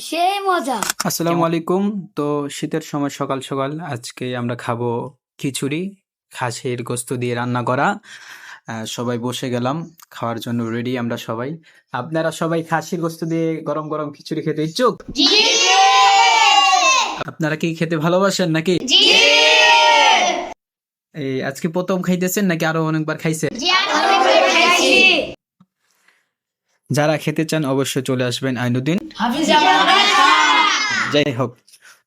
সেই মজা। আসসালামু আলাইকুম। তো শীতের সময় সকাল সকাল আজকে আমরা খাব খিচুড়ি খাসির গোস্ত দিয়ে রান্না করা। আহ, সবাই বসে গেলাম খাওয়ার জন্য রেডি আমরা সবাই। আপনারা সবাই খাসির গোস্ত দিয়ে গরম গরম খিচুড়ি খেতে ইচ্ছুক? আপনারা কি খেতে ভালোবাসেন নাকি? এই আজকে প্রথম খাইতেছেন নাকি আরও অনেকবার খাইছেন যারা খেতে চান অবশ্যই চলে আসবেন আইনুদ্দিন। যাই হোক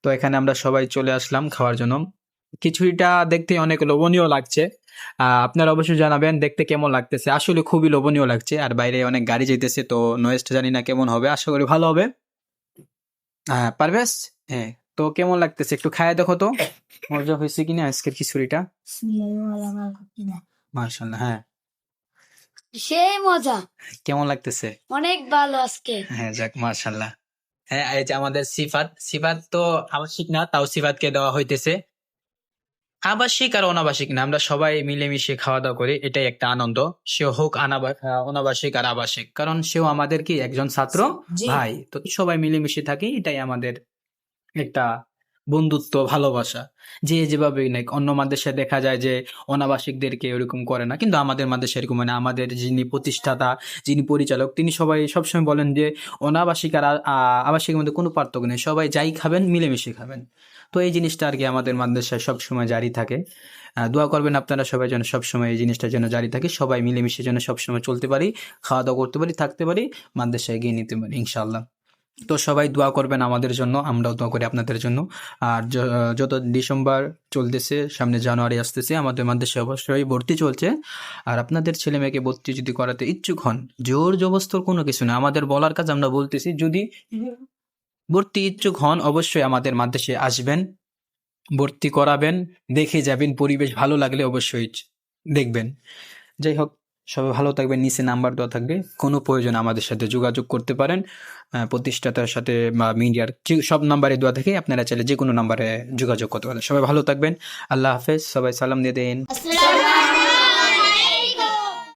তো এখানে আমরা সবাই চলে আসলাম খাওয়ার জন্য। খিচুড়িটা দেখতে অনেক লোভনীয় লাগছে। আপনারা অবশ্যই জানাবেন দেখতে কেমন লাগতেছে। আসলে খুবই লোভনীয় লাগছে আর বাইরে অনেক গাড়ি যেতেছে তো নয়েজটা জানি না কেমন হবে। আশা করি ভালো হবে। হ্যাঁ পারবেশ হ্যাঁ তো কেমন লাগতেছে? একটু খায় দেখো তো। মজা হয়েছে কিনা আজকের খিচুড়িটা? মার্শাল্লাহ হ্যাঁ। সেই মজা। কেমন লাগতেছে? অনেক ভালো আজকে। হ্যাঁ যাক মার্শাল্লাহ হ্যাঁ এই যে আমাদের সিফাত সিফাত তো আবাসিক না তাও সিফাতকে দেওয়া হইতেছে। আবাসিক আর অনাবাসিক না আমরা সবাই মিলেমিশে খাওয়া দাওয়া করি এটাই একটা আনন্দ। সে হোক অনাবাসিক আর আবাসিক কারণ সেও আমাদের কি একজন ছাত্র ভাই তো সবাই মিলেমিশে থাকি এটাই আমাদের একটা বন্ধুত্ব, ভালোবাসা, যে যেভাবে নেই অন্য মাদ্রাসায় দেখা যায় যে অনাবাসিকদেরকে ওরকম করে না, কিন্তু আমাদের মাদ্রাসা এরকম মানে আমাদের যিনি প্রতিষ্ঠাতা, যিনি পরিচালক, তিনি সবাই সবসময় বলেন যে অনাবাসিক আর আবাসিকের মধ্যে কোনো পার্থক্য নেই। সবাই যাই খাবেন, মিলেমিশে খাবেন। তো এই জিনিসটা আর কি আমাদের মাদ্রাসায় সবসময় জারি থাকে। দোয়া করবেন আপনারা সবাই যেন সবসময় এই জিনিসটা যেন জারি থাকে। সবাই মিলেমিশে যেন সবসময় চলতে পারি খাওয়া দাওয়া করতে পারি, থাকতে পারি মাদ্রাসায় এগিয়ে নিতে পারি ইনশাল্লাহ তো সবাই দোয়া করবেন আমাদের জন্য, আমরাও দোয়া করি আপনাদের জন্য। আর যত ডিসেম্বর চলতেছে, সামনে জানুয়ারি আসতেছে, আমাদের মাদ্রাসায় অবশ্যই ভর্তি চলছে। আর আপনাদের ছেলে মেয়েকে ভর্তি যদি করাতে ইচ্ছুক হন, জোর জবস্তর কোনো কিছু না। আমাদের বলার কাজ আমরা বলতেছি, যদি ভর্তি ইচ্ছুক হন, অবশ্যই আমাদের মাদ্রাসায় আসবেন, ভর্তি করাবেন, দেখে যাবেন, পরিবেশ ভালো লাগলে অবশ্যই দেখবেন। যাই হোক সবাই ভালো থাকবেন, নিচে নাম্বার দেওয়া থাকবে। কোনো প্রয়োজন আমাদের সাথে যোগাযোগ করতে পারেন। প্রতিষ্ঠাতার সাথে বা মিডিয়ার সব নাম্বারে দেওয়া থাকে, আপনারা চাইলে যে কোনো নাম্বারে যোগাযোগ করতে পারেন। সবাই ভালো থাকবেন। আল্লাহ হাফেজ। সবাই সালাম দিয়ে দেন।